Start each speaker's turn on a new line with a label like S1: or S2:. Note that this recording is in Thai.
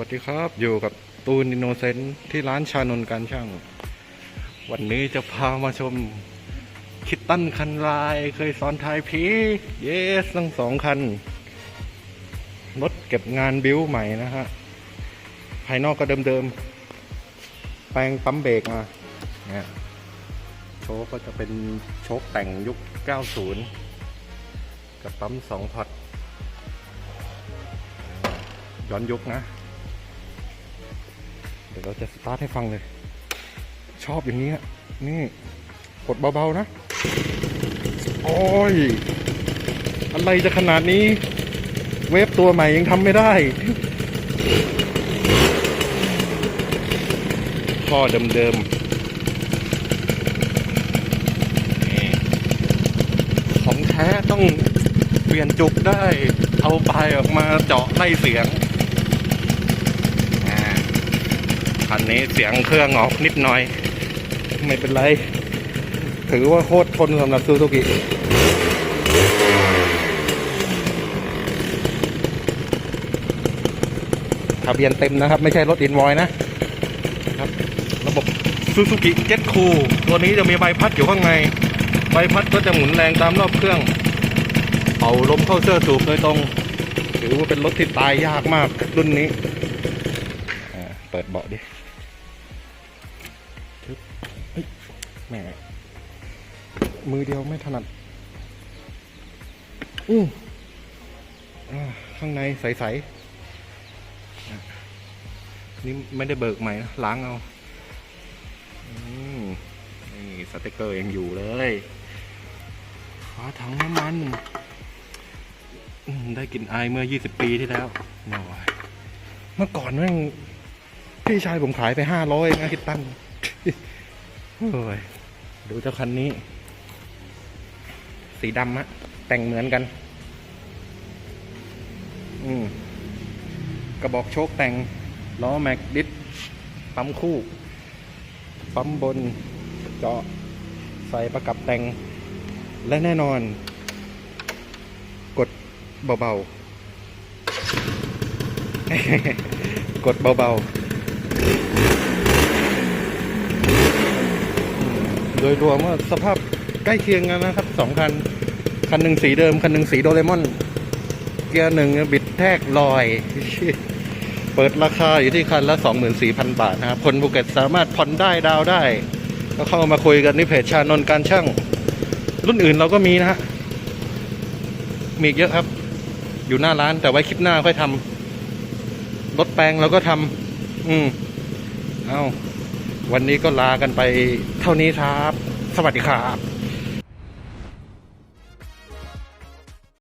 S1: วัสดีครับอยู่กับตูนอินโนเซนต์ที่ร้านชานนการช่าง วันนี้จะพามาชมคิตตันคันลายเคยซ้อนทายพีเยสทั้งสองคัน รถเก็บงานบิ้วใหม่นะฮะ ภายนอกก็เดิมๆ แปลงปั๊มเบรกมาเนี่ยโชคก็จะเป็นโชคแต่งยุค 90 กับปั๊มสองพอร์ตย้อนยุคนะ เราจะสตาร์ทให้ฟังเลย ชอบอย่างนี้อะนี่กดเบาๆนะ โอ้ย อะไรจะขนาดนี้ เวฟตัวใหม่ยังทำไม่ได้ข้อเดิมๆของแท้ต้องเปลี่ยนจุกได้ เอาปลายออกมาเจาะไล่เสียงอ่า คันนี้เสียงเครื่องออกนิดหน่อย ไม่เป็นไร ถือว่าโคตรทนสำหรับซูซูกิทะเบียนเต็มนะครับ ไม่ใช่รถอินวอยนะครับ ระบบซูซูกิเจ็ตคูตัวนี้จะมีใบพัดอยู่ข้างใน ใบพัดก็จะหมุนแรงตามรอบเครื่อง เป่าลมเข้าเสื้อสูบโดยตรง ถือว่าเป็นรถที่ตายยากมากรุ่นนี้ เปิดเบาะดิ ทึบเฮ้ยแหมมือเดียวไม่ถนัดอู้อ่าข้างในใสๆนี่ไม่ได้เบิกใหม่นะล้างเอาอืมนี่สติกเกอร์ยังอยู่เลยฝาถังน้ำมัน ได้กลิ่นอายเมื่อ 20 ปีที่แล้วโอ้ยเมื่อก่อนแม่งพี่ชายผมขายไป 500เองนะคิดตั้ง โอ้ยดูเจ้าคันนี้ สีดำอะแต่งเหมือนกัน อืมกระบอกโชคแต่งล้อแม็กดิสปั๊มคู่ ปั๊มบน เจาะใส่ประกับแต่ง และแน่นอน กดเบาๆ กดเบาๆ โดยรวมว่าสภาพใกล้เคียงกันนะครับสองคัน คันหนึ่งสีเดิม คันหนึ่งสีโดเรมอน เกียร์หนึ่งบิดแทกลอย เปิดราคาอยู่ที่คันละ 24,000 บาทนะครับ คนภูเก็ตสามารถผ่อนได้ดาวได้ ก็เข้ามาคุยกันที่เพจชานนการช่าง รุ่นอื่นเราก็มีนะฮะ มีเยอะครับ อยู่หน้าร้านแต่ไว้คลิปหน้าค่อยทำรถแปลงเราก็ทำอืม เอา วันนี้ก็ลากันไปเท่านี้ครับ สวัสดีครับ